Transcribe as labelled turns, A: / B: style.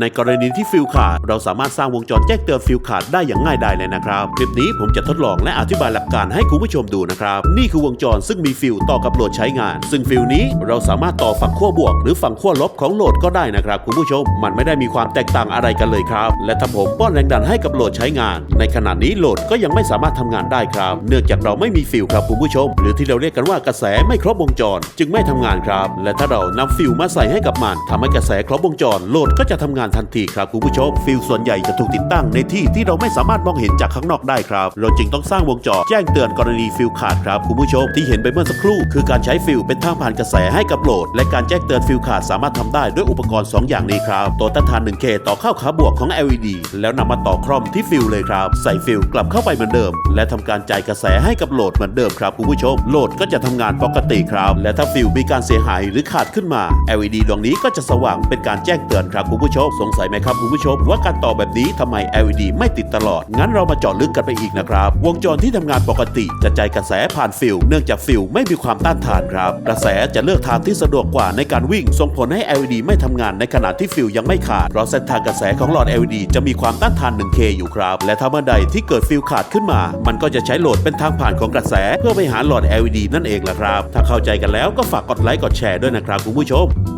A: ในกรณีที่ฟิลขาด เราสามารถสร้างวงจรแจ้งเตือนฟิลขาดได้อย่างง่ายดายเลยนะครับ คลิปนี้ผมจะทดลองและอธิบายหลักการให้คุณผู้ชมดูนะครับ นี่คือวงจรซึ่งมีฟิลต่อกับโหลดใช้งาน ซึ่งฟิลนี้เราสามารถต่อฝั่งขั้วบวก หรือฝั่งขั้วลบของโหลดก็ได้นะครับคุณผู้ชม มันไม่ได้มีความแตกต่างอะไรกันเลยครับ และถ้าผมป้อนแรงดันให้กับโหลดใช้งาน ในขณะนี้โหลดก็ยังไม่สามารถทำงานได้ครับ เนื่องจากเราไม่มีฟิลครับคุณผู้ชม หรือที่เราเรียกกันว่ากระแสไม่ครบวงจร จึงไม่ทำงานครับ และถ้าเรานำฟิลมาใส่ให้กับมันทำให้กระแสครบวงจรโหลดก็จะทำงานทันทีครับคุณผู้ชมฟิลส่วนใหญ่จะถูกติดตั้งในที่ที่เราไม่สามารถมองเห็นจากข้างนอกได้ครับ เราจึงต้องสร้างวงจรแจ้งเตือนกรณีฟิลขาดครับคุณผู้ชมที่เห็นไปเมื่อสักครู่คือการใช้ฟิลเป็นทางผ่านกระแสให้กับโหลด และการแจ้งเตือนฟิลขาดสามารถทำได้ด้วยอุปกรณ์ 2 อย่างนี้ครับตัวต้านทาน 1K ต่อเข้าขาบวกของ LED แล้วนำมาต่อคร่อมที่ฟิลเลยครับ ใส่ฟิลกลับเข้าไปเหมือนเดิม และทำการจ่ายกระแสให้กับโหลดเหมือนเดิมครับคุณผู้ชมโหลดก็จะทำงานปกติครับ และถ้าฟิลมีการเสียหายหรือขาดขึ้นมา LED ดวงนี้ก็จะสว่างเป็นการแจ้งเตือนครับคุณผู้ชมสงสัยไหมครับคุณผู้ชม ว่าการต่อแบบนี้ทำไม LED ไม่ติดตลอด งั้นเรามาเจาะลึกกันไปอีกนะครับ วงจรที่ทำงานปกติจะจ่ายกระแสผ่านฟิลเนื่องจากฟิลไม่มีความต้านทานครับ กระแสจะเลือกทางที่สะดวกกว่าในการวิ่ง ส่งผลให้ LED ไม่ทำงานในขณะที่ฟิลยังไม่ขาดเพราะเส้นทางกระแสของหลอด LED จะมีความต้านทาน 1K อยู่ครับ และถ้าเมื่อใดที่เกิดฟิลขาดขึ้นมา มันก็จะใช้โหลดเป็นทางผ่านของกระแส เพื่อไปหาหลอด LED นั่นเองล่ะครับ ถ้าเข้าใจกันแล้วก็ฝากกดไลค์กดแชร์ด้วยนะครับคุณผู้ชม